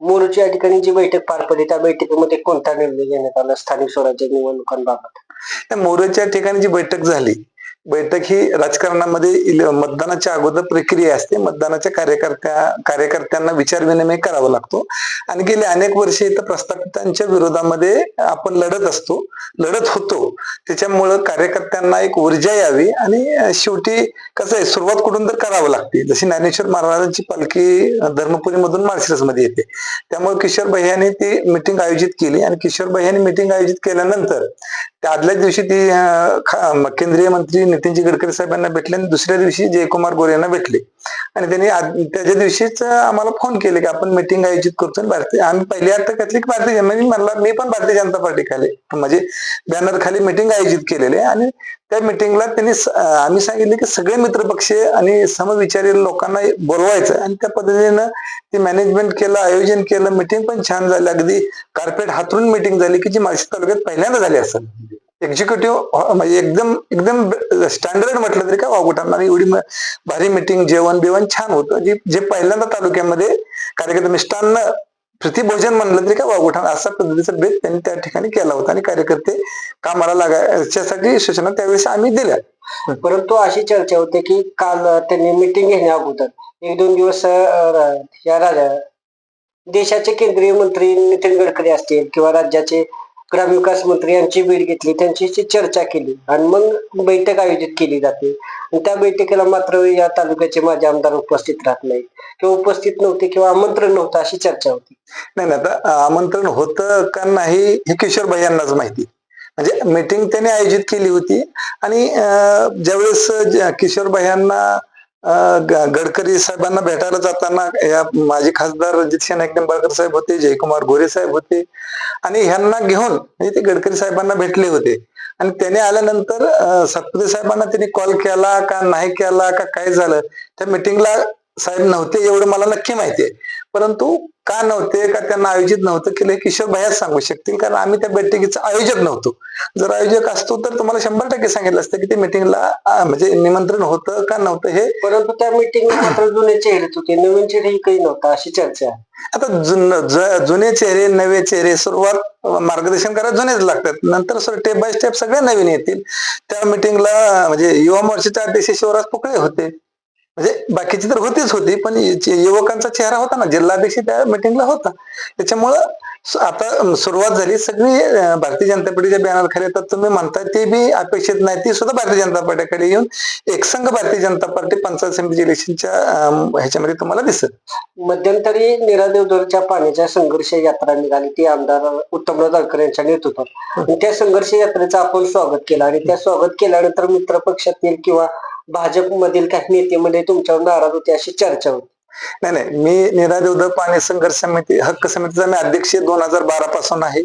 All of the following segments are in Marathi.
मोरूच्या ठिकाणी जी बैठक पार पडली त्या बैठकीमध्ये कोणता निर्णय घेण्यात आला? स्थानिक स्वराज्य निवडणुकांबाबत. मोरूच्या मोरच्या ठिकाणी जी बैठक झाली बैठक ही राजकारणामध्ये इल- मतदानाच्या अगोदर प्रक्रिया असते. मतदानाच्या कार्यकर्त्या कार्यकर्त्यांना विचार विनिमय करावा लागतो. आणि गेले अनेक वर्षे इथं प्रस्थापितांच्या विरोधामध्ये आपण लढत असतो. लढत होतो. त्याच्यामुळं कार्यकर्त्यांना एक ऊर्जा यावी आणि शेवटी कसं आहे सुरुवात कुठून तर करावं लागते. जशी ज्ञानेश्वर महाराजांची पालखी अं, धर्मपुरीमधून माळशिरसमध्ये येते. त्यामुळे किशोर भैयाने ती मिटिंग आयोजित केली आणि किशोर भैयाने मिटिंग आयोजित केल्यानंतर त्या आदल्याच दिवशी ती केंद्रीय मंत्री नितीनजी गडकरी साहेबांना भेटले आणि दुसऱ्या दिवशी जयकुमार गोरे यांना भेटले. आणि त्यांनी त्याच्या दिवशीच आम्हाला फोन केले की आपण मिटिंग आयोजित करतो आणि भारतीय आम्ही पहिली अर्थ घातली की भारतीय जनता- मी म्हणला मी पण भारतीय जनता पार्टी खाली म्हणजे बॅनर खाली मिटिंग आयोजित केलेले आणि त्या मिटिंगला त्यांनी आम्ही सांगितले की सगळे मित्रपक्षीय आणि समविचारी लोकांना बोलवायचं आणि त्या पद्धतीनं ते मॅनेजमेंट केलं आयोजन केलं मिटिंग पण छान झाली. अगदी कार्पेट हातरून मिटिंग झाली की जी माळशी तालुक्यात पहिल्यांदा झाली असेल. एक्झिक्युटिव्ह म्हणजे एकदम एकदम स्टँडर्ड म्हटलं तरी काय वागुटांना एवढी भारी मिटिंग जेवण बिवण छान होतं. जे जे पहिल्यांदा तालुक्यामध्ये कार्यकर्ते मिष्टान्न प्रतिभोजन म्हणलं तरी काय वागुठाण असा पद्धतीचा भेद त्यांनी त्या ठिकाणी केला होता. आणि कार्यकर्ते कामाला लागायच्यासाठी सूचना त्यावेळेस आम्ही दिल्या. परंतु अशी चर्चा होते की काल त्यांनी मिटिंग घेण्या अगोदर एक दोन दिवस या राजा देशाचे केंद्रीय मंत्री नितीन गडकरी असतील किंवा राज्याचे ग्रामविकास मंत्री यांची भेट घेतली त्यांच्याशी चर्चा केली आणि मग बैठक आयोजित केली जाते. आणि त्या बैठकीला मात्र या तालुक्याचे माझे आमदार उपस्थित राहत नाही किंवा उपस्थित नव्हते किंवा आमंत्रण नव्हतं अशी चर्चा होती. नाही नाही आता आमंत्रण होतं का नाही हे किशोर यांनाच माहिती. म्हणजे मीटिंग त्याने आयोजित केली होती. आणि ज्यावेळेस ज- किशोर गडकरी साहेबांना भेटायला जाताना या माजी खासदार रणजित सिंह नाईक निंबाळकर साहेब होते जयकुमार गोरे साहेब होते आणि ह्यांना घेऊन म्हणजे ते गडकरी साहेबांना भेटले होते. आणि त्याने आल्यानंतर अं, साहेबांना त्यांनी कॉल केला का नाही केला का काय झालं? त्या मिटिंगला साहेब नव्हते एवढं मला नक्की माहिती आहे. परंतु का नव्हते का त्यांना आयोजित नव्हतं केलं हे किशोर भैयाच सांगू शकतील. कारण आम्ही त्या बैठकीचं आयोजक नव्हतो. जर आयोजक असतो तर तुम्हाला शंभर टक्के सांगितलं असतं की ते मिटिंगला म्हणजे निमंत्रण होतं का नव्हतं हे? परंतु त्या मिटिंगला मात्र जुने चेहरेच होते. नवीन चेहरे काही नव्हता अशी चर्चा आहे. आता जुन चेहरे नवे चेहरे सुरुवात मार्गदर्शन करायला जुनेच लागतात. नंतर स्टेप बाय स्टेप सगळे नवीन येतील. त्या मिटिंगला म्हणजे युवा मोर्चाचे अध्यक्ष शिवराज पोकळे होते. म्हणजे बाकीची तर होतीच होती पण युवकांचा चेहरा होता ना जिल्हाध्यक्ष त्या मिटिंगला होता. त्याच्यामुळं आता सुरुवात झाली. सगळी भारतीय जनता पार्टीच्या बॅनर खाली आता तुम्ही म्हणताय ते बी अपेक्षित नाही. ती सुद्धा भारतीय जनता पार्टीकडे येऊन एकसंघ भारतीय जनता पार्टी पंचायत समिती इलेक्शनच्या ह्याच्यामध्ये तुम्हाला दिसत मध्यंतरी निरादेवधरच्या पाण्याच्या संघर्ष यात्रा निघाली. ती आमदार उत्तमराव जानकर यांच्या नेतृत्वात. त्या संघर्ष यात्रेचं आपण स्वागत केलं. आणि त्या स्वागत केल्यानंतर मित्र पक्षातील किंवा भाजपमधील काही नेते म्हणजे तुमच्यावर नाराज होते अशी चर्चा होती. नाही नाही. मी निरादेव उद्धव पाणी संघर्ष समिती हक्क समितीचा मी अध्यक्ष दोन हजार बारा पासून आहे.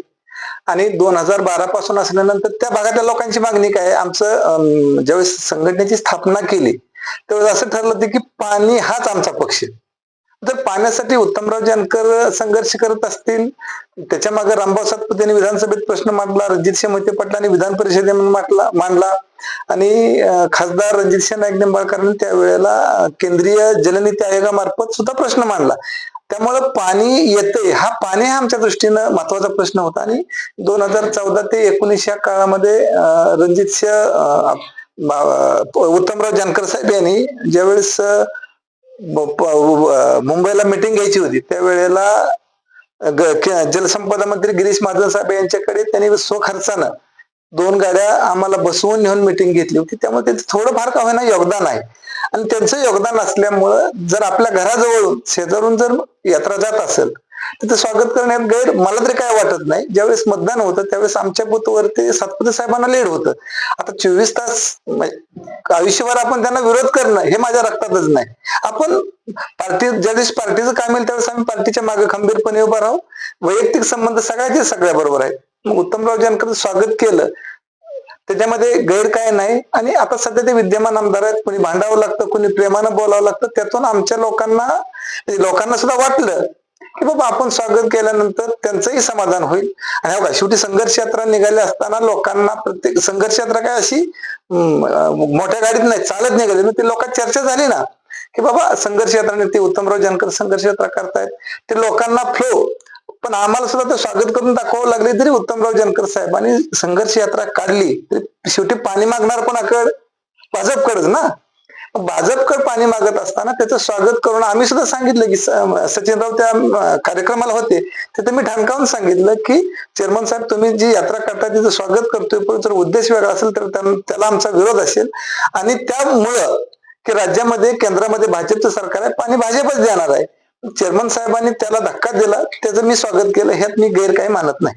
आणि दोन हजार बारा पासून असल्यानंतर त्या भागातल्या लोकांची मागणी काय आमचं ज्यावेळेस संघटनेची स्थापना केली त्यावेळेस असं ठरलं होतं की पाणी हाच आमचा पक्ष आहे. पाण्यासाठी उत्तमराव जानकर संघर्ष करत असतील त्याच्यामागे रामभाऊ सातपुतेने विधानसभेत प्रश्न मांडला रणजितसिंह मोहिते पाटलांनी विधान परिषदेमध्ये मांडला मांडला आणि खासदार रणजितसिंह नाईक निंबाळकरांनी त्यावेळेला केंद्रीय जलनीती आयोगामार्फत सुद्धा प्रश्न मांडला. त्यामुळं पाणी येते हा पाणी हा आमच्या दृष्टीनं महत्त्वाचा प्रश्न होता. आणि दोन हजार चौदा ते एकोणीस या काळामध्ये अं, रणजितसिंह उत्तमराव जानकर साहेब यांनी ज्यावेळेस मुंबईला मिटिंग घ्यायची होती त्यावेळेला जलसंपदा मंत्री गिरीश महाजन साहेब यांच्याकडे त्यांनी स्वखर्चानं दोन गाड्या आम्हाला बसवून नेऊन मिटिंग घेतली होती. त्यामुळे त्यांचं थोडंफार का होईना योगदान आहे. आणि त्यांचं योगदान असल्यामुळं जर आपल्या घराजवळून शेजारून जर यात्रा जात असेल तर स्वागत करण्यात गैर मला तरी काय वाटत नाही. ज्यावेळेस मतदान होतं त्यावेळेस आमच्या बुथवरती सातपुते साहेबांना लीड होतं. आता चोवीस तास म्हणजे आयुष्यभर आपण त्यांना विरोध करणं हे माझ्या रक्तातच नाही. आपण पार्टी ज्या दिवशी पार्टीचं काम येईल त्यावेळेस आम्ही पार्टीच्या मागे खंबीरपणे उभा राहू. वैयक्तिक संबंध सगळ्याचे सगळ्या बरोबर आहेत. उत्तमराव जानकर स्वागत केलं. त्याच्यामध्ये गैर काय नाही. आणि आता सध्या ते विद्यमान आमदार आहेत. कोणी भांडावं लागतं कोणी प्रेमानं बोलावं लागतं. त्यातून आमच्या लोकांना म्हणजे लोकांना सुद्धा वाटलं की बाबा आपण स्वागत केल्यानंतर त्यांचंही समाधान होईल. आणि शेवटी संघर्ष यात्रा निघाली असताना लोकांना प्रत्येक संघर्ष यात्रा काय अशी मोठ्या गाडीत नाही चालत निघाली. ना ती लोकांत चर्चा झाली ना की बाबा संघर्ष यात्रा नेते उत्तमराव जानकर संघर्ष यात्रा करतायत. ते लोकांना फ्लो पण आम्हाला सुद्धा ते स्वागत करून दाखवावं लागले तरी उत्तमराव जानकर साहेबांनी संघर्ष यात्रा काढली तरी शेवटी पाणी मागणार पण आकड भाजपकडच ना? भाजपकड पाणी मागत असताना त्याचं स्वागत करून आम्ही सुद्धा सांगितलं की सचिनराव त्या कार्यक्रमाला होते. तिथे मी ठणकावून सांगितलं की चेअरमन साहेब तुम्ही जी यात्रा करता तिचं स्वागत करतोय. पण जर उद्देश वेगळा असेल तर त्याला आमचा विरोध असेल. आणि त्यामुळं की राज्यामध्ये केंद्रामध्ये भाजपचं सरकार आहे. पाणी भाजपच देणार आहे. चेअरमन साहेबांनी त्याला धक्का दिला त्याचं मी स्वागत केलं ह्यात मी गैर काही मानत नाही.